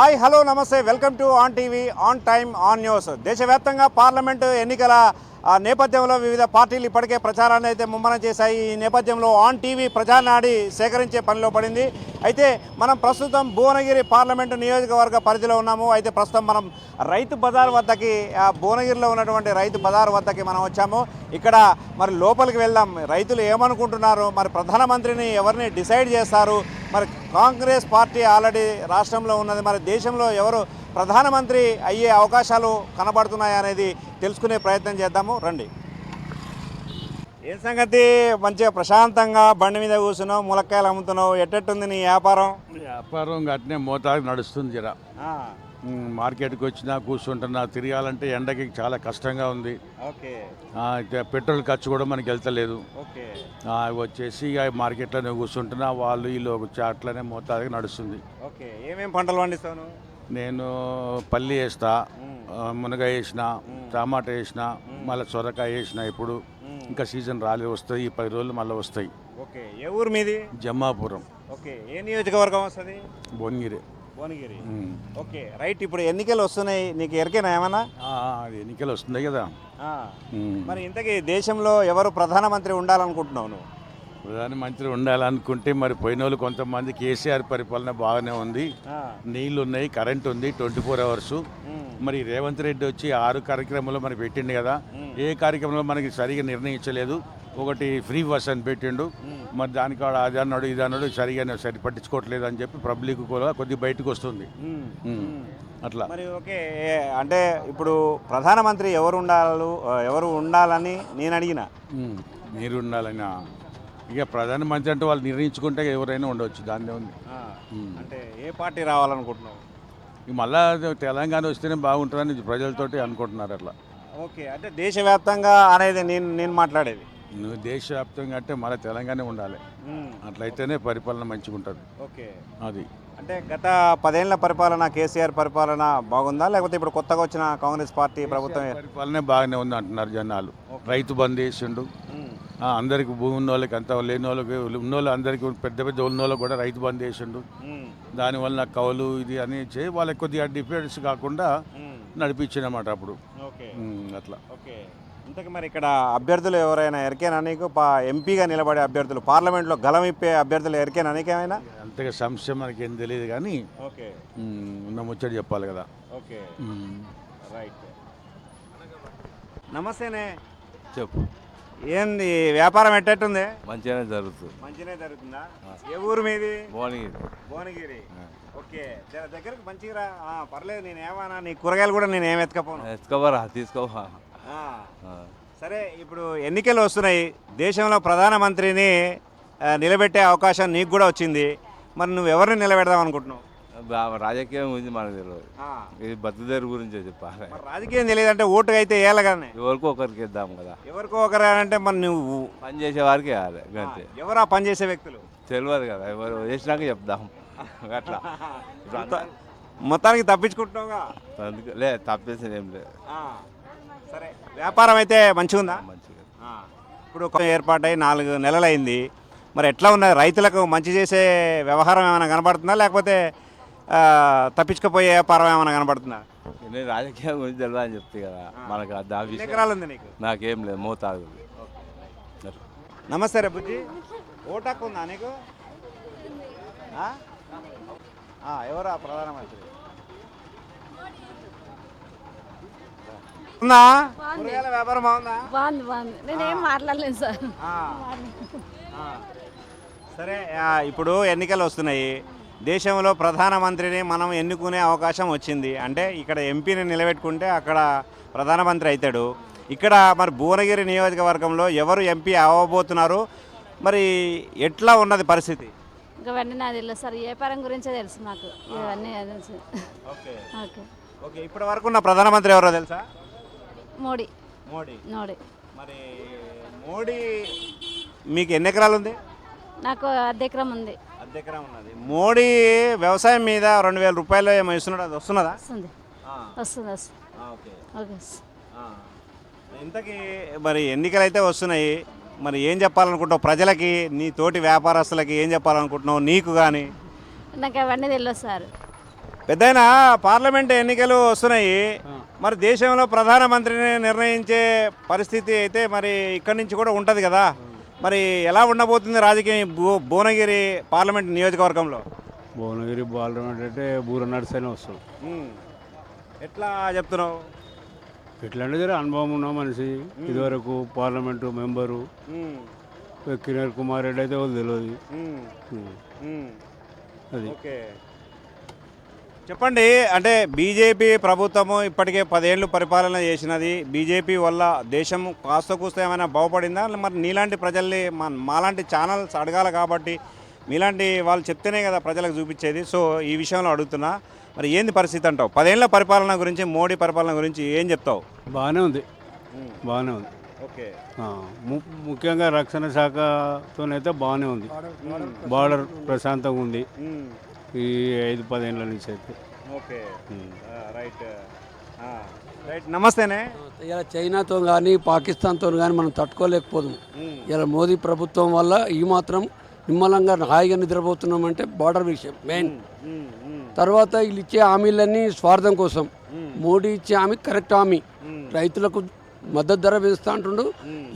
Hi hello నమస్తే. Welcome to on TV on time on news. దేశవ్యాప్తంగా parliament ఎన్నికల నేపథ్యంలో వివిధ పార్టీలు ఇప్పటికే ప్రచారాన్ని అయితే ముమ్మరం చేశాయి. ఈ నేపథ్యంలో ఆన్ టీవీ ప్రజానాడి సేకరించే పనిలో పడింది. అయితే మనం ప్రస్తుతం భువనగిరి పార్లమెంటు నియోజకవర్గ పరిధిలో ఉన్నాము. అయితే ప్రస్తుతం మనం రైతు బజార్ వద్దకి భువనగిరిలో ఉన్నటువంటి రైతు బజార్ వద్దకి మనం వచ్చాము. ఇక్కడ మరి లోపలికి వెళ్దాం. రైతులు ఏమనుకుంటున్నారు? మరి ప్రధానమంత్రిని ఎవరిని డిసైడ్ చేస్తారు? మరి కాంగ్రెస్ పార్టీ ఆల్రెడీ రాష్ట్రంలో ఉన్నది. మరి దేశంలో ఎవరు ప్రధానమంత్రి అయ్యే అవకాశాలు కనబడుతున్నాయి అనేది తెలుసుకునే ప్రయత్నం చేద్దాము. రండి. ఏ సంగతి? మంచిగా ప్రశాంతంగా బండి మీద కూర్చున్నావు ములక్కాయలు అమ్ముతున్నావు. ఎట్టెట్టుంది నీ వ్యాపారం? వ్యాపారం అట్నే మోతాదు నడుస్తుంది జర. మార్కెట్కి వచ్చినా కూర్చుంటున్నా తిరగాలంటే ఎండకి చాలా కష్టంగా ఉంది. పెట్రోల్ ఖర్చు కూడా మనకి వెళ్తలేదు. వచ్చేసి మార్కెట్లోనే కూర్చుంటున్నా వాళ్ళు వీళ్ళు వచ్చి అట్లనే మోతాదుగా నడుస్తుంది. ఓకే. ఏమేం పంటలు పండిస్తావు నువ్వు? నేను పల్లి వేస్తా మునగ వేసిన టమాటా వేసిన మళ్ళీ సొరకాయ వేసిన ఇప్పుడు. ఇంకా సీజన్ రాలేదు వస్తాయి ఈ పది రోజులు మళ్ళీ వస్తాయి. ఓకే. ఏ ఊరు మీది? జమ్మాపురం. ఓకే. ఏ నియోజకవర్గం వస్తుంది? భువనగిరి. భువనగిరి. ఓకే రైట్ ఇప్పుడు ఎన్నికలు వస్తున్నాయి. నీకు ఎరికేనా ఏమన్నా? ఎన్నికలు వస్తున్నాయి కదా. మరి ఇంతకీ దేశంలో ఎవరు ప్రధానమంత్రి ఉండాలనుకుంటున్నావు నువ్వు? ప్రధానమంత్రి ఉండాలనుకుంటే మరి పోయిన వాళ్ళు కొంతమంది కేసీఆర్ పరిపాలన బాగానే ఉంది. నీళ్ళు ఉన్నాయి కరెంట్ ఉంది ట్వంటీ ఫోర్ అవర్స్. మరి రేవంత్ రెడ్డి వచ్చి ఆరు కార్యక్రమాలు మనకి పెట్టిండు కదా. ఏ కార్యక్రమంలో మనకి సరిగా నిర్ణయించలేదు. ఒకటి ఫ్రీ బస్ అని పెట్టిండు మరి దానికి వాడు అది అన్నాడు ఇది అన్నాడు సరిగా సరి పట్టించుకోవట్లేదు అని చెప్పి పబ్లిక్ కూడా కొద్దిగా బయటకు వస్తుంది. అట్లా. మరి ఓకే అంటే ఇప్పుడు ప్రధానమంత్రి ఎవరు ఉండాలి ఎవరు ఉండాలని నేను అడిగిన. మీరు ఉండాలని. ఇక ప్రధానమంత్రి అంటే వాళ్ళు నిర్ణయించుకుంటే ఎవరైనా ఉండవచ్చు దాన్నే ఉంది. అంటే ఏ పార్టీ రావాలనుకుంటున్నావు? ఇక మళ్ళా తెలంగాణ వస్తేనే బాగుంటుందని ప్రజలతోటి అనుకుంటున్నారు అట్లా. ఓకే అంటే దేశవ్యాప్తంగా అనేది నేను నేను మాట్లాడేది. నువ్వు దేశవ్యాప్తంగా అంటే మళ్ళీ తెలంగాణ ఉండాలి. అట్లయితేనే పరిపాలన మంచిగా ఉంటుంది. ఓకే. అది. అంటే గత పదేళ్ళ పరిపాలన కేసీఆర్ పరిపాలన బాగుందా? లేకపోతే ఇప్పుడు కొత్తగా వచ్చిన కాంగ్రెస్ పార్టీ ప్రభుత్వం పరిపాలనే బాగానే ఉంది అంటున్నారు జనాలు. రైతు బంద్ చేసిండు. అందరికి భూమి ఉన్న వాళ్ళకి అంత లేని వాళ్ళకి ఉన్న వాళ్ళు అందరికి పెద్ద పెద్ద ఉన్న వాళ్ళకి కూడా రైతు బంద్ చేసిండు. దానివల్ల కౌలు ఇది అని చేయి వాళ్ళకి కొద్దిగా డిఫరెన్స్ కాకుండా. నడిపించినమాట అప్పుడు. అట్లా. ఓకే. ఇంతకు మరి ఇక్కడ అభ్యర్థులు ఎవరైనా ఎరికేనా నీకు? పా ఎంపీగా నిలబడే అభ్యర్థులు పార్లమెంట్లో గలం ఇప్పే అభ్యర్థులు ఎరికేనా నీకేమైనా అంతగా సమస్య మనకి ఏం తెలియదు కానీ ఓకే. ఉన్న ముచ్చట చెప్పాలి కదా. ఓకే. రైట్. నమస్తేనే. చెప్పు. ఏంది వ్యాపారం ఎట్టెట్టుంది? మంచిగానే జరుగుతుంది. మంచిగానే జరుగుతుందా? ఏ ఊరు మీది? భువనగిరి. భువనగిరి. ఓకే. దగ్గరకు మంచిగా పర్లేదు నేను ఏమన్నా నీ కూరగాయలు కూడా నేను ఏం ఎత్తుకపోను? ఎత్తుకోబరా తీసుకోవా. సరే ఇప్పుడు ఎన్నికలు వస్తున్నాయి. దేశంలో ప్రధానమంత్రిని ఆ, నిలబెట్టే అవకాశం నీకు కూడా వచ్చింది. మరి నువ్వు ఎవరిని నిలబెడదాం అనుకుంటున్నావు? రాజకీయం గురించి మనకు తెలియదు. ఆ, ఇది బతుదేరు గురించే చెప్పాలి. రాజకీయం తెలియదంటే ఓటు అయితే వేయాలగానే ఎవరికో ఒకరికి ఇద్దాం కదా. ఎవరికో ఒకరు అంటే మరి నువ్వు? పని చేసే వారికి వేయాలి అంతే. ఎవరా పనిచేసే వ్యక్తులు? తెలియదు కదా ఎవరు వేసినాక చెప్దాం. అట్లా. మొత్తానికి తప్పించుకుంటున్నావుగా? లే తప్పేసింది ఏం లేదు. ఆ, సరే వ్యాపారం అయితే మంచిగా. ఉందా మంచిగా ఇప్పుడు ఏర్పాటై నాలుగు నెలలైంది. మరి ఎట్లా ఉన్నది రైతులకు మంచి చేసే వ్యవహారం ఏమైనా కనబడుతుందా? లేకపోతే తప్పించుకుపోయే వ్యాపారం ఏమైనా కనబడుతుందా? నేను రాజకీయం గురించి తెలియదు అని చెప్తే కదా మనకు ఆ దా ఎన్ని విషయం ఎకరాలు ఉంది నీకు? నాకేం లేదు మోతాదు. నమస్తే రే బుజ్జి. ఓటాకు ఉందా నీకు? ఆ? ఎవరా ప్రధానమంత్రి? ఉందా కూరగాయల వ్యాపారం బాగుందా? బాగుంది బాగుంది. నేనేం మాట్లాడలేను సార్. ఆ. ఆ. సరే ఆ, ఇప్పుడు ఎన్నికలు వస్తున్నాయి. దేశంలో ప్రధానమంత్రిని మనం ఎన్నుకునే అవకాశం వచ్చింది. అంటే ఇక్కడ ఎంపీని నిలబెట్టుకుంటే అక్కడ ప్రధానమంత్రి అవుతాడు. ఇక్కడ మరి భువనగిరి నియోజకవర్గంలో ఎవరు ఎంపీ అవ్వబోతున్నారు? మరి ఎట్లా ఉన్నది పరిస్థితి? ఇంకా వెంటనే నాకు తెలియదు సార్. వ్యాపారం గురించే తెలుసు నాకు ఇవన్నీ తెలుసు ఓకే. ఓకే. ఓకే ఇప్పటి వరకు ఉన్న ప్రధానమంత్రి ఎవరో తెలుసా? మోడీ. మోడీ. మోడీ. మరి మోడీ మీకు ఎన్ని ఎకరాలు ఉంది? నాకు అర్ధ ఎకరం ఉంది. అర్ధ ఎకరం ఉన్నది. మోడీ వ్యవసాయం మీద రెండు వేల రూపాయలు ఏమో ఇస్తున్నాడు అది వస్తున్నదా? వస్తుంది. వస్తుంది వస్తుంది. ఓకే. ఓకే ఇంతకీ మరి ఎన్నికలు అయితే వస్తున్నాయి మరి ఏం చెప్పాలనుకుంటావు ప్రజలకి నీ తోటి వ్యాపారస్తులకి ఏం చెప్పాలనుకుంటున్నావు? నీకు కానీ నాకు అవన్నీ తెలియదు సార్. పెద్దయినా పార్లమెంట్ ఎన్నికలు వస్తున్నాయి. మరి దేశంలో ప్రధానమంత్రిని నిర్ణయించే పరిస్థితి అయితే మరి ఇక్కడి నుంచి కూడా ఉంటుంది కదా. మరి ఎలా ఉండబోతుంది రాజకీయం భూ భువనగిరి పార్లమెంట్ నియోజకవర్గంలో? భువనగిరి పార్లమెంట్ అంటే బూర నడిసైనా వస్తాడు ఉమ్. ఎట్లా చెప్తున్నావు? ఎట్లా అంటే అనుభవం ఉన్న మనిషి. ఇదివరకు పార్లమెంటు మెంబరు. కిరణ్ కుమార్ రెడ్డి అయితే వాళ్ళు తెలియదు. అది. ఓకే. చెప్పండి అంటే బీజేపీ ప్రభుత్వము ఇప్పటికే పదేళ్ళు పరిపాలన చేసినది బీజేపీ వల్ల దేశం కాస్త కూస్త ఏమైనా బాగుపడిందా? మరి నీలాంటి ప్రజల్ని మాలాంటి ఛానల్స్ అడగాలి కాబట్టి మీలాంటి వాళ్ళు చెప్తేనే కదా ప్రజలకు చూపించేది. సో ఈ విషయంలో అడుగుతున్నా మరి ఏంది పరిస్థితి అంటావు? పదేళ్ళ పరిపాలన గురించి మోడీ పరిపాలన గురించి ఏం చెప్తావు? బాగానే ఉంది. బాగానే ఉంది. ఓకే. ముఖ్యంగా రక్షణ శాఖతోనైతే బాగానే ఉంది. బార్డర్ ప్రశాంతంగా ఉంది. ఈ ఐదు పదేళ్ళ నుంచి అయితే. ఓకే. రైట్. రైట్. నమస్తేనే. ఇలా చైనాతో కానీ పాకిస్తాన్తో కానీ మనం తట్టుకోలేకపోదు ఇలా మోదీ ప్రభుత్వం వల్ల ఈ మాత్రం నిమ్మలంగా హాయిగా నిద్రపోతున్నామంటే బార్డర్ విషయం మెయిన్. తర్వాత వీళ్ళు ఇచ్చే హామీలన్నీ స్వార్థం కోసం. మోడీ ఇచ్చే హామీ కరెక్ట్ హామీ. రైతులకు మద్దతు ధర పెంచుతా అంటుండు.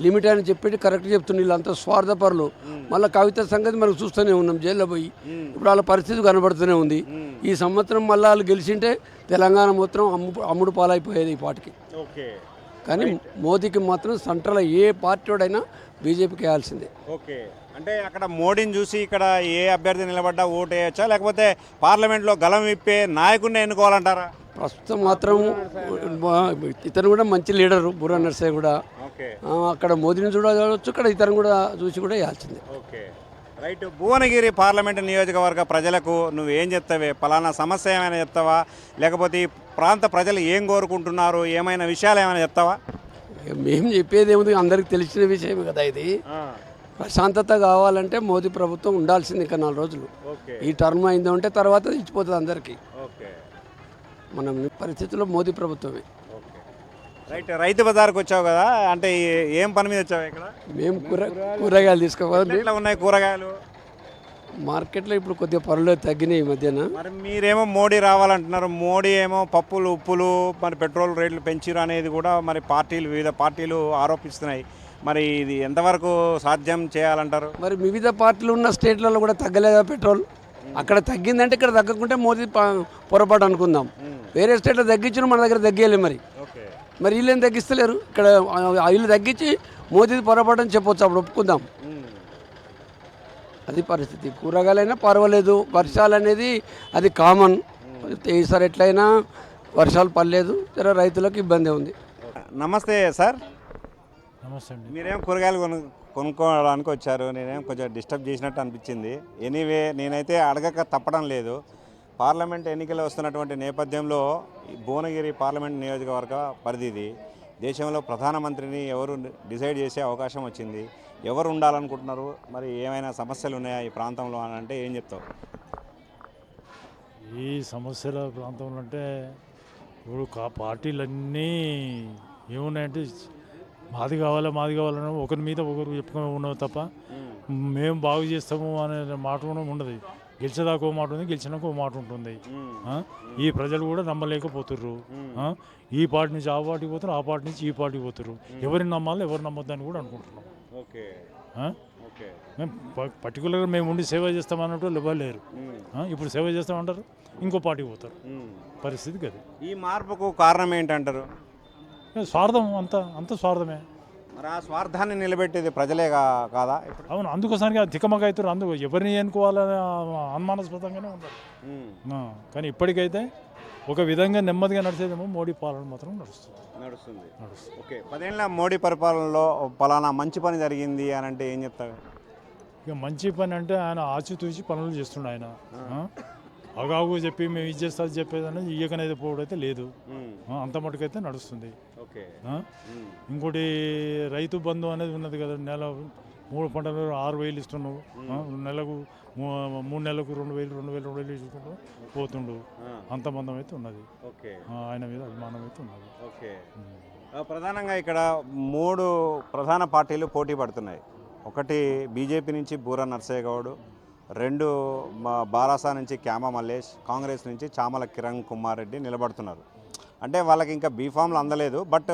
లిమిట్ అని చెప్పి కరెక్ట్ చెప్తుండే. వీళ్ళంతా స్వార్థపరులు. మళ్ళీ కవిత సంగతి మనం చూస్తూనే ఉన్నాం జైల్లో పోయి. ఇప్పుడు వాళ్ళ పరిస్థితి కనబడుతూనే ఉంది. ఈ సంవత్సరం మళ్ళీ వాళ్ళు గెలిచింటే తెలంగాణ మొత్తం అమ్ము అమ్ముడు పాలైపోయేది ఈ పాటికి ఓకే. కానీ మోదీకి మాత్రం సెంట్రల్ ఏ పార్టీ వాడైనా బీజేపీకి వేయాల్సిందే. ఓకే. అంటే అక్కడ మోడీని చూసి ఇక్కడ ఏ అభ్యర్థి నిలబడ్డా ఓటు వేయచ్చా లేకపోతే పార్లమెంట్లో గలం విప్పే నాయకుడిని ఎన్నుకోవాలంటారా? ప్రస్తుతం మాత్రం ఇతను కూడా మంచి లీడరు బుర్రా నర్సయ్య కూడా. అక్కడ మోదీని చూడవచ్చు ఇక్కడ ఇతను కూడా చూసి కూడా వేయాల్సిందే. ఓకే. రైట్. భువనగిరి పార్లమెంట్ నియోజకవర్గ ప్రజలకు నువ్వు ఏం చెప్తావే? పలానా సమస్య ఏమైనా చెప్తావా? లేకపోతే ఈ ప్రాంత ప్రజలు ఏం కోరుకుంటున్నారు? ఏమైనా విషయాలు ఏమైనా చెప్తావా? మేము చెప్పేది ఏముంది? అందరికి తెలిసిన విషయం కదా ఇది. ప్రశాంతత కావాలంటే మోదీ ప్రభుత్వం ఉండాల్సింది ఇంకా నాలుగు రోజులు. ఈ టర్మ్ అయిందో అంటే తర్వాత ఇచ్చిపోతుంది అందరికీ. ఓకే. మనం పరిస్థితుల్లో మోదీ ప్రభుత్వమే. రైట్ రైతు బజార్కి వచ్చావు కదా అంటే ఏ- పని మీద వచ్చావు ఇక్కడ? మేము కూర కూరగాయలు తీసుకోవాలి. ఉన్నాయి కూరగాయలు? మార్కెట్లో ఇప్పుడు కొద్దిగా పర్లేదు తగ్గినాయి ఈ మధ్యన. మరి మీరేమో మోడీ రావాలంటున్నారు మోడీ ఏమో పప్పులు ఉప్పులు మరి పెట్రోల్ రేట్లు పెంచిరు అనేది కూడా మరి పార్టీలు వివిధ పార్టీలు ఆరోపిస్తున్నాయి. మరి ఇది ఎంతవరకు సాధ్యం చేయాలంటారు? మరి వివిధ పార్టీలు ఉన్న స్టేట్లలో కూడా తగ్గలేదా పెట్రోల్? అక్కడ తగ్గిందంటే ఇక్కడ తగ్గకుంటే మోదీ పొరపాటు అనుకుందాం. వేరే స్టేట్లో తగ్గించిన మన దగ్గర తగ్గేయాలి మరి. మరి వీళ్ళేం తగ్గిస్తలేరు? ఇక్కడ వీళ్ళు తగ్గించి మోదీ పొరపాటు అని చెప్పొచ్చు అప్పుడు ఒప్పుకుందాం. అది పరిస్థితి. కూరగాయలైనా పర్వాలేదు. వర్షాలు అనేది అది కామన్. ఈసారి ఎట్లయినా వర్షాలు పడలేదు. జర రైతులకు ఇబ్బంది ఉంది. నమస్తే సార్. నమస్తే అండి. మీరేం కూరగాయలు కొను కొనుక్కోవడానికి వచ్చారు? నేనేం కొంచెం డిస్టర్బ్ చేసినట్టు అనిపించింది. ఎనీవే నేనైతే అడగక తప్పడం లేదు. పార్లమెంట్ ఎన్నికలు వస్తున్నటువంటి నేపథ్యంలో భువనగిరి పార్లమెంట్ నియోజకవర్గ పరిధిది దేశంలో ప్రధానమంత్రిని ఎవరు డిసైడ్ చేసే అవకాశం వచ్చింది? ఎవరు ఉండాలనుకుంటున్నారు? మరి ఏమైనా సమస్యలు ఉన్నాయా ఈ ప్రాంతంలో అని అంటే ఏం చెప్తావు? ఈ సమస్యల ప్రాంతంలో అంటే ఇప్పుడు పార్టీలన్నీ ఏమున్నాయంటే మాది కావాలా మాది కావాలని ఒకరి మీద ఒకరు చెప్పుకొని ఉన్నావు తప్ప మేము బాగు చేస్తాము అనే మాట కూడా ఉండదు. గెలిచేదాకా మాట ఉంది గెలిచినాక ఓ మాట ఉంటుంది? ఈ ప్రజలు కూడా నమ్మలేకపోతుర్రు? ఈ పార్టీ నుంచి ఆ పార్టీకి పోతారు ఆ పార్టీ నుంచి ఈ పార్టీకి పోతారు ఎవరిని నమ్మాలి ఎవరు నమ్మొద్దని కూడా అనుకుంటున్నాం. మేము పర్టికులర్గా మేము ఉండి సేవ చేస్తామన్నట్టు ఎవరు లేరు? ఇప్పుడు సేవ చేస్తామంటారు ఇంకో పార్టీకి పోతారు. పరిస్థితి అది ఈ మార్పుకు కారణం ఏంటంటారు? స్వార్థం అంత అంత స్వార్థమే. మరి ఆ స్వార్థాన్ని నిలబెట్టేది ప్రజలే కాదా ఇప్పుడు? అవును అందుకోసానికి తికమక అవుతారు అందుకు ఎవరిని ఎన్నుకోవాలని అనుమానాస్పదంగానే ఆ, కానీ ఇప్పటికైతే ఒక విధంగా నెమ్మదిగా నడిచేదేమో మోడీ పాలన మాత్రం నడుస్తుంది. నడుస్తుంది. నడుస్తుంది. ఓకే పదేళ్ళ మోడీ పరిపాలనలో పలానా మంచి పని జరిగింది అని అంటే ఏం చెప్తారు? ఇక మంచి పని అంటే ఆయన ఆచితూచి పనులు చేస్తుండే ఆయన? అగాగు చెప్పి మేము ఇది చేస్తా చెప్పేదని ఇయ్యకనైతే పోవడైతే లేదు. అంత మటుకైతే నడుస్తుంది? ఇంకోటి రైతు బంధు అనేది ఉన్నది కదా నెల మూడు పంటలు ఆరు వేలు ఇస్తున్నావు? నెలకు మూడు నెలలకు రెండు వేలు రెండు వేలు రెండు వేలు ఇచ్చుకుంటూ పోతుండు. అంత మందం అయితే ఉన్నది. ఆయన మీద అభిమానం అయితే ఉన్నది. ప్రధానంగా ఇక్కడ మూడు ప్రధాన పార్టీలు పోటీ పడుతున్నాయి. ఒకటి బీజేపీ నుంచి బూర నర్సయ్య గౌడ్ రెండు మా బారాసా నుంచి క్యామ మల్లేష్ కాంగ్రెస్ నుంచి చామల కిరణ్ కుమార్ రెడ్డి నిలబడుతున్నారు. అంటే వాళ్ళకి ఇంకా బీఫామ్లు అందలేదు బట్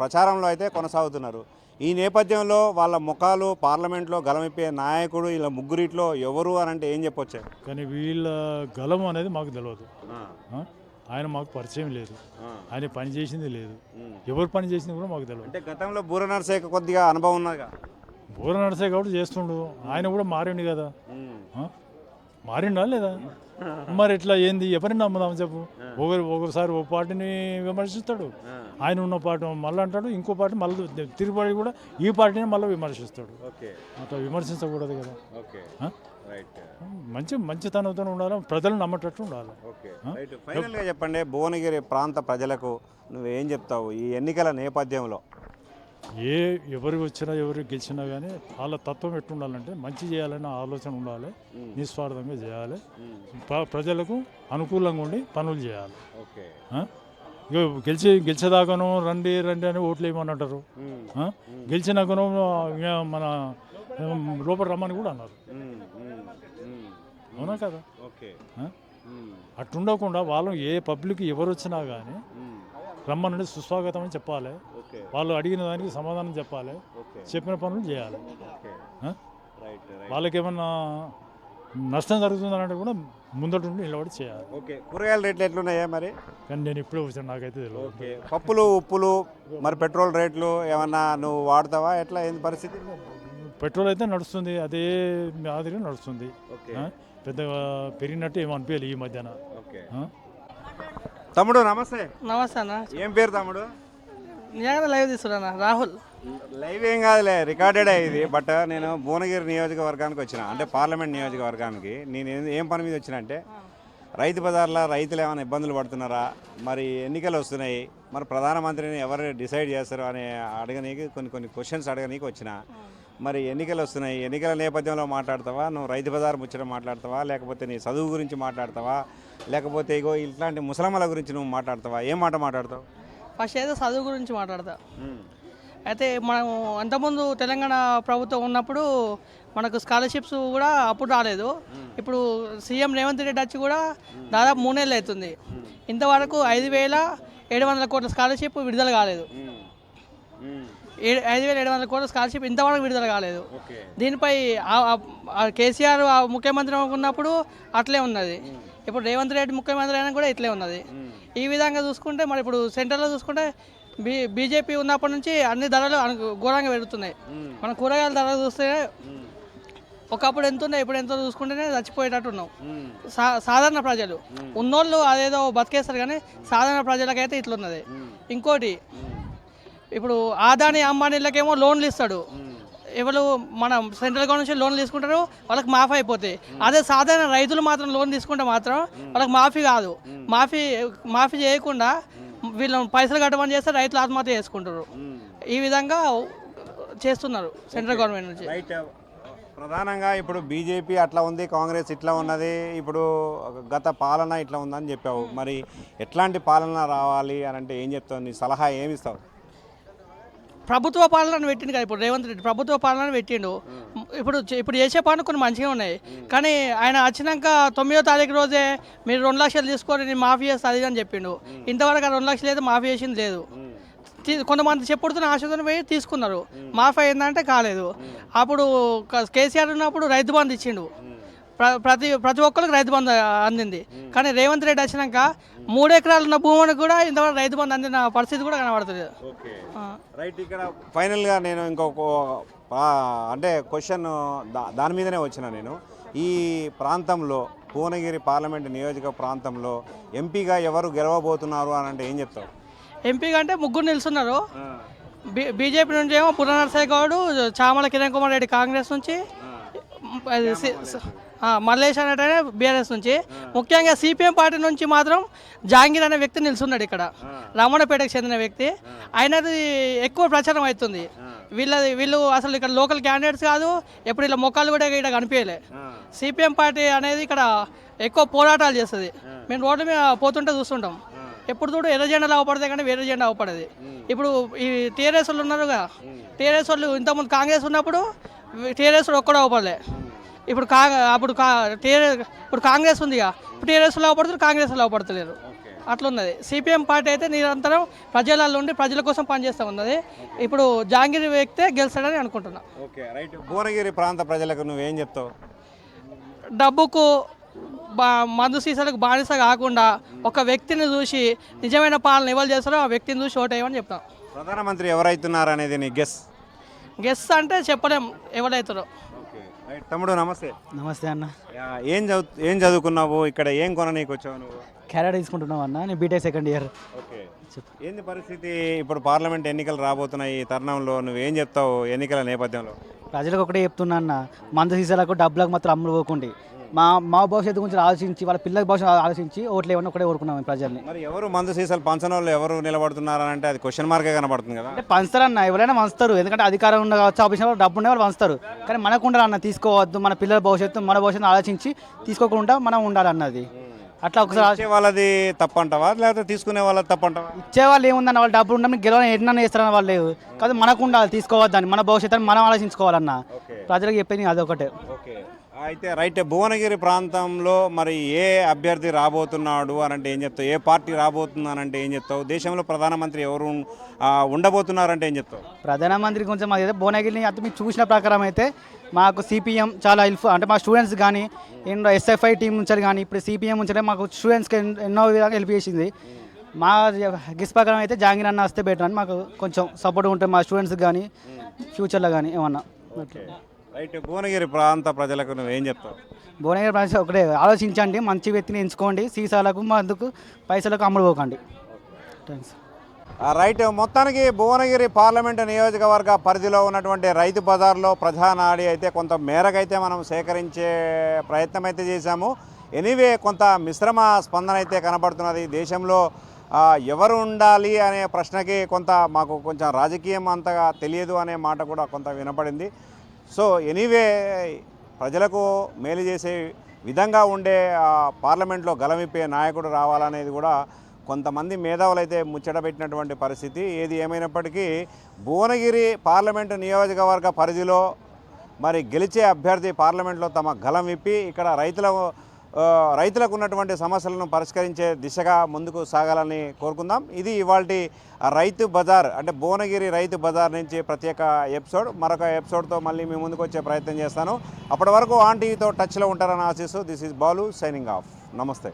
ప్రచారంలో అయితే కొనసాగుతున్నారు. ఈ నేపథ్యంలో వాళ్ళ ముఖాలు పార్లమెంట్లో గలమిప్పే నాయకుడు ఇలా ముగ్గురిట్లో ఎవరు అని అంటే ఏం చెప్పొచ్చు? కానీ వీళ్ళ గలం అనేది మాకు తెలియదు? ఆయన మాకు పరిచయం లేదు. ఆయన పని చేసింది లేదు. ఎవరు పని చేసింది కూడా మాకు తెలియదు అంటే గతంలో బూర నరసేక కొద్దిగా అనుభవం ఉన్నదిగా? బోర నడిసే కాబట్టి చేస్తుండు. ఆయన కూడా మారిండు కదా? మారిండా లేదా? మరి ఇట్లా ఏంది? ఎవరిని నమ్ముదాం చెప్పు. ఒకరు ఒకసారి ఒక పార్టీని విమర్శిస్తాడు. ఆయన ఉన్న పార్టీ మళ్ళీ అంటాడు ఇంకో పార్టీ మళ్ళీ తిరుగుబాటు కూడా ఈ పార్టీని మళ్ళీ విమర్శిస్తాడు. అట్లా విమర్శించకూడదు కదా. మంచి మంచితనంతో ఉండాలి ప్రజలు నమ్మేటట్టు ఉండాలి. ఫైనల్గా చెప్పండి భువనగిరి ప్రాంత ప్రజలకు నువ్వేం చెప్తావు ఈ ఎన్నికల నేపథ్యంలో? ఏ ఎవరు వచ్చినా ఎవరు గెలిచినా కానీ వాళ్ళ తత్వం ఎట్టు ఉండాలంటే మంచి చేయాలనే ఆలోచన ఉండాలి. నిస్వార్థంగా చేయాలి. ప్ర- ప్రజలకు అనుకూలంగా ఉండి పనులు చేయాలి. గెలిచి గెలిచేదాకాను రండి రండి అని ఓట్లు వేయమని అంటారు? గెలిచినాకను మన లోపల రమ్మని కూడా అన్నారు. అవునా కదా? అట్టుండకుండా వాళ్ళు ఏ పబ్లిక్ ఎవరు వచ్చినా కానీ రమ్మనండి సుస్వాగతం అని చెప్పాలి. వాళ్ళు అడిగిన దానికి సమాధానం చెప్పాలి. చెప్పిన పనులు చేయాలి. ఓకే. ఆ? రైట్ వాళ్ళకి ఏమన్నా నష్టం జరుగుతుందంటే కూడా ముందటుండి నిలబడి చేయాలి. ఓకే. కూరగాయల రేట్లు ఎట్లున్నాయా మరి? కానీ నేను ఇప్పుడే వచ్చాను నాకైతే తెలియదు. ఓకే. పప్పులు ఉప్పులు మరి పెట్రోల్ రేట్లు ఏమన్నా నువ్వు వాడతావా? ఎట్లా? ఏంది పరిస్థితి? పెట్రోల్ అయితే నడుస్తుంది. అదే మాదిరిగా నడుస్తుంది? పెద్దగా పెరిగినట్టు ఏం అనిపించాలి ఈ మధ్యన. ఓకే? తమ్ముడు నమస్తే. నమస్తే అన్న. ఏం పేరు తమ్ముడు? నిజంగా లైవ్ తీసుకున్నా రాహుల్. లైవ్ ఏం కాదులే రికార్డెడ్ ఇది బట్ నేను భువనగిరి నియోజకవర్గానికి వచ్చిన అంటే పార్లమెంట్ నియోజకవర్గానికి. నేను ఏం- ఏం పని మీద వచ్చిన అంటే రైతు బజార్లో రైతులు ఏమైనా ఇబ్బందులు పడుతున్నారా? మరి ఎన్నికలు వస్తున్నాయి. మరి ప్రధానమంత్రిని ఎవరు డిసైడ్ చేస్తారు అని అడగనీకి కొన్ని కొన్ని క్వశ్చన్స్ అడగనీకి వచ్చిన. మరి ఎన్నికలు వస్తున్నాయి. ఎన్నికల నేపథ్యంలో మాట్లాడతావా? నువ్వు రైతు బజార్ ముచ్చట మాట్లాడతావా? లేకపోతే నీ చదువు గురించి మాట్లాడతావా? లేకపోతే ఇగో ఇట్లాంటి ముసలమ్మల గురించి నువ్వు మాట్లాడతావా? ఏం మాట మాట్లాడతావు? ఫస్ట్ అయితే చదువు గురించి మాట్లాడతా. అయితే మనం అంతకుముందు తెలంగాణ ప్రభుత్వం ఉన్నప్పుడు మనకు స్కాలర్షిప్స్ కూడా అప్పుడు రాలేదు. ఇప్పుడు సీఎం రేవంత్ రెడ్డి వచ్చి కూడా దాదాపు మూడేళ్ళు అవుతుంది. ఇంతవరకు ఐదు వేల ఏడు వందల కోట్ల స్కాలర్షిప్ విడుదల కాలేదు. ఐదు వేల ఏడు వందల కోట్ల స్కాలర్షిప్ ఇంతవరకు విడుదల కాలేదు. దీనిపై కేసీఆర్ ముఖ్యమంత్రి ఉన్నప్పుడు అట్లే ఉన్నది. ఇప్పుడు రేవంత్ రెడ్డి ముఖ్యమంత్రి అయినా కూడా ఇట్లే ఉన్నది. ఈ విధంగా చూసుకుంటే మరి ఇప్పుడు సెంట్రల్లో చూసుకుంటే బీ బీజేపీ ఉన్నప్పటి నుంచి అన్ని ధరలు ఘోరంగా పెరుగుతున్నాయి. మన కూరగాయల ధరలు చూస్తే ఒకప్పుడు ఎంత ఉన్నాయి ఇప్పుడు ఎంతో చూసుకుంటేనే చచ్చిపోయేటట్టు ఉన్నాం సా సాధారణ ప్రజలు. ఉన్నోళ్ళు అదేదో బతికేస్తారు కానీ సాధారణ ప్రజలకైతే ఇట్లున్నది. ఇంకోటి ఇప్పుడు ఆదాని అంబానీలకేమో లోన్లు ఇస్తాడు. ఎవరు మనం సెంట్రల్ గవర్నమెంట్ నుంచి లోన్లు తీసుకుంటారు వాళ్ళకి మాఫీ అయిపోతాయి. అదే సాధారణ రైతులు మాత్రం లోన్ తీసుకుంటే మాత్రం వాళ్ళకి మాఫీ కాదు. మాఫీ మాఫీ చేయకుండా వీళ్ళని పైసలు కట్టమని చేస్తే రైతులు ఆత్మహత్య చేసుకుంటారు. ఈ విధంగా చేస్తున్నారు సెంట్రల్ గవర్నమెంట్ నుంచి. ప్రధానంగా ఇప్పుడు బీజేపీ అట్లా ఉంది కాంగ్రెస్ ఇట్లా ఉన్నది ఇప్పుడు గత పాలన ఇట్లా ఉందని చెప్పావు. మరి ఎట్లాంటి పాలన రావాలి అని అంటే ఏం చెప్తావు? నీ సలహా ఏమి ఇస్తావు? ప్రభుత్వ పాలన పెట్టిండు కదా ఇప్పుడు రేవంత్ రెడ్డి ప్రభుత్వ పాలన పెట్టిండు. ఇప్పుడు ఇప్పుడు చేసే పనులు కొన్ని మంచిగా ఉన్నాయి. కానీ ఆయన వచ్చినాక తొమ్మిదో తారీఖు రోజే మీరు రెండు లక్షలు తీసుకొని నేను మాఫీ చేస్తా అది ఇది అని చెప్పిండు. ఇంతవరకు ఆ రెండు లక్షలు అయితే మాఫీ చేసింది లేదు. కొంతమంది చెప్పుడుతున్న ఆశతో పోయి తీసుకున్నారు. మాఫీ అయిందంటే కాలేదు. అప్పుడు కేసీఆర్ ఉన్నప్పుడు రైతు బంధు ఇచ్చిండు. ప్ర- ప్రతి ప్రతి ఒక్కరికి రైతు బంధు అందింది. కానీ రేవంత్ రెడ్డి వచ్చినాక మూడు ఎకరాలు ఉన్న భూమిని కూడా ఇంతవరకు రైతు బంధు అందిన పరిస్థితి కూడా కనబడుతుంది. రైట్ ఇక్కడ ఫైనల్గా నేను ఇంకొక అంటే క్వశ్చన్ దాని మీదనే వచ్చిన నేను. ఈ ప్రాంతంలో భువనగిరి పార్లమెంట్ నియోజక ప్రాంతంలో ఎంపీగా ఎవరు గెలవబోతున్నారు అని అంటే ఏం చెప్తావు? ఎంపీగా అంటే ముగ్గురు నిలుస్తున్నారు. బీ బీజేపీ నుంచి ఏమో పునర్నరసయ్య గౌడ్ చామల కిరణ్ కుమార్ రెడ్డి కాంగ్రెస్ నుంచి. మల్లేష్ అనేటనే బీఆర్ఎస్ నుంచి. ముఖ్యంగా సిపిఎం పార్టీ నుంచి మాత్రం జాంగీర్ అనే వ్యక్తి నిలుస్తున్నాడు ఇక్కడ. రమణపేటకు చెందిన వ్యక్తి. ఆయనది ఎక్కువ ప్రచారం అవుతుంది. వీళ్ళది వీళ్ళు అసలు ఇక్కడ లోకల్ క్యాండిడేట్స్ కాదు ఎప్పుడు ఇలా మొక్కలు కూడా ఇక్కడ కనిపించలే. సిపిఎం పార్టీ అనేది ఇక్కడ ఎక్కువ పోరాటాలు చేస్తుంది. మేము రోడ్ల మీద పోతుంటే చూస్తుంటాం. ఎప్పుడు చూడు ఎర్ర జెండాలు అవపడతాయి కానీ వేరే జెండా అవపడది ఇప్పుడు ఈ టీఆర్ఎస్ వాళ్ళు ఉన్నారుగా. టీఆర్ఎస్ వాళ్ళు ఇంతకుముందు కాంగ్రెస్ ఉన్నప్పుడు టీఆర్ఎస్ ఒక్కడో అవపడలే ఇప్పుడు కా అప్పుడు కా ఇప్పుడు కాంగ్రెస్ ఉందిగా. ఇప్పుడు టీఆర్ఎస్ లోపడుతున్నారు కాంగ్రెస్ లోపడతలేరు అట్లున్నది. సిపిఎం పార్టీ అయితే నిరంతరం ప్రజలలో ఉండి ప్రజల కోసం పనిచేస్తూ ఉన్నది. ఇప్పుడు జాంగీర్ వ్యక్తే గెలుస్తాడని అనుకుంటున్నా. Okay right. భువనగిరి ప్రాంత ప్రజలకు నువ్వేం చెప్తావు? డబ్బుకు బా మందు సీసాలకు బానిస కాకుండా ఒక వ్యక్తిని చూసి నిజమైన పాలన ఎవరు చేస్తారో ఆ వ్యక్తిని చూసి ఓటేయమని చెప్తాం ప్రధానమంత్రి ఎవరైతున్నారు అనేది నీ గెస్? గెస్ అంటే చెప్పలేం ఎవరైతారో. తమ్ముడు నమస్తే. నమస్తే అన్న. ఏం చదువు ఏం చదువుకున్నావు? ఇక్కడ ఏం కొన నీకు వచ్చావు నువ్వు? క్యారెట్ తీసుకుంటున్నావు అన్న. నేను బీటెక్ సెకండ్ ఇయర్ ఓకే. ఏంది పరిస్థితి? ఇప్పుడు పార్లమెంట్ ఎన్నికలు రాబోతున్నాయి ఈ తరుణంలో. నువ్వేం చెప్తావు ఎన్నికల నేపథ్యంలో? ప్రజలకు ఒకటే చెప్తున్నా అన్న. మందు సీసాలకు డబ్బులకు మాత్రం అమ్ముడు పోకండి. మా మా భవిష్యత్తు గురించి ఆలోచించి వాళ్ళ పిల్లల భవిష్యత్తు ఆలోచించి ఓట్లు ఏమన్నా ఒకటే కోరుకున్నాం ప్రజల్ని. మరి ఎవరు మందు సీసాలు పంచని వాళ్ళు ఎవరు నిలబడుతున్నారని అంటే అది క్వశ్చన్ మార్కే కనబడుతుంది కదా? అంటే పంచుతారన్న ఎవరైనా పంచుతారు. ఎందుకంటే అధికారం ఉన్న కావచ్చు ఆఫీస్ వాళ్ళు డబ్బు ఉండే వాళ్ళు పంచుతారు. కానీ మనకు ఉండాలన్న తీసుకోవద్దు. మన పిల్లల భవిష్యత్తు మన భవిష్యత్తు ఆలోచించి తీసుకోకుండా మనం ఉండాలన్నది అట్లా ఒకసారి వాళ్ళది తప్పంటావా? లేకపోతే తీసుకునే వాళ్ళది తప్పంటావా? ఇచ్చే వాళ్ళు ఏముందన్న వాళ్ళ డబ్బులు ఉండడం గెలవని ఎన్నన్నా చేస్తారన్న వాళ్ళు లేదు కాదు మనకు ఉండాలి తీసుకోవద్దని మన భవిష్యత్తుని మనం ఆలోచించుకోవాలన్న. ప్రజలకు చెప్పేది అదొకటే. ఓకే. అయితే రైట్ భువనగిరి ప్రాంతంలో మరి ఏ అభ్యర్థి రాబోతున్నాడు అని అంటే ఏం చెప్తావు? ఏ పార్టీ రాబోతుందనంటే ఏం చెప్తావు? దేశంలో ప్రధానమంత్రి ఎవరు ఉండబోతున్నారంటే ఏం చెప్తావు? ప్రధానమంత్రి కొంచెం మాది అయితే భువనగిరిని అయితే మీరు చూసిన ప్రకారం అయితే మాకు సిపిఎం చాలా హెల్ప్ అంటే మా స్టూడెంట్స్ కానీ ఎన్నో ఎస్ఎఫ్ఐ టీం నుంచి కానీ ఇప్పుడు సిపిఎం నుంచి మాకు స్టూడెంట్స్కి ఎన్- ఎన్నో విధాలుగా హెల్ప్ చేసింది. మా గిస్ ప్రకారం అయితే జాంగీర్ అన్న వస్తే బెటర్ అని మాకు కొంచెం సపోర్ట్ ఉంటుంది మా స్టూడెంట్స్కి కానీ ఫ్యూచర్లో కానీ ఏమన్నా. రైట్ భువనగిరి ప్రాంత ప్రజలకు నువ్వేం చెప్తావు? భువనగిరి ప్రాంతం ఒకటే ఆలోచించండి మంచి వ్యక్తిని ఎంచుకోండి సీసాలకు మందుకు పైసలకు అమ్ముడు పోకండి. థ్యాంక్స్ రైట్ మొత్తానికి భువనగిరి పార్లమెంటు నియోజకవర్గ పరిధిలో ఉన్నటువంటి రైతు బజార్లో ప్రధానాడి అయితే కొంత మేరకైతే మనం సేకరించే ప్రయత్నం అయితే చేశాము. ఎనీవే కొంత మిశ్రమ స్పందన అయితే కనబడుతున్నది. దేశంలో ఎవరు ఉండాలి అనే ప్రశ్నకి కొంత మాకు కొంచెం రాజకీయం అంతగా తెలియదు అనే మాట కూడా కొంత వినపడింది. సో ఎనీవే ప్రజలకు మేలు చేసే విధంగా ఉండే ఆ, పార్లమెంట్లో గలమిప్పే నాయకుడు రావాలనేది కూడా కొంతమంది మేధావులు అయితే ముచ్చట పెట్టినటువంటి పరిస్థితి. ఏది ఏమైనప్పటికీ భువనగిరి పార్లమెంటు నియోజకవర్గ పరిధిలో మరి గెలిచే అభ్యర్థి పార్లమెంట్లో తమ గలం విప్పి ఇక్కడ రైతుల రైతులకు ఉన్నటువంటి సమస్యలను పరిష్కరించే దిశగా ముందుకు సాగాలని కోరుకుందాం. ఇది ఇవాళ రైతు బజార్ అంటే భువనగిరి రైతు బజార్ నుంచి ప్రత్యేక ఎపిసోడ్. మరొక ఎపిసోడ్తో మళ్ళీ మీ ముందుకు వచ్చే ప్రయత్నం చేస్తాను. అప్పటి వరకు ఆన్ టీవీతో టచ్లో ఉంటారని ఆశిస్తూ this is Balu signing off. నమస్తే.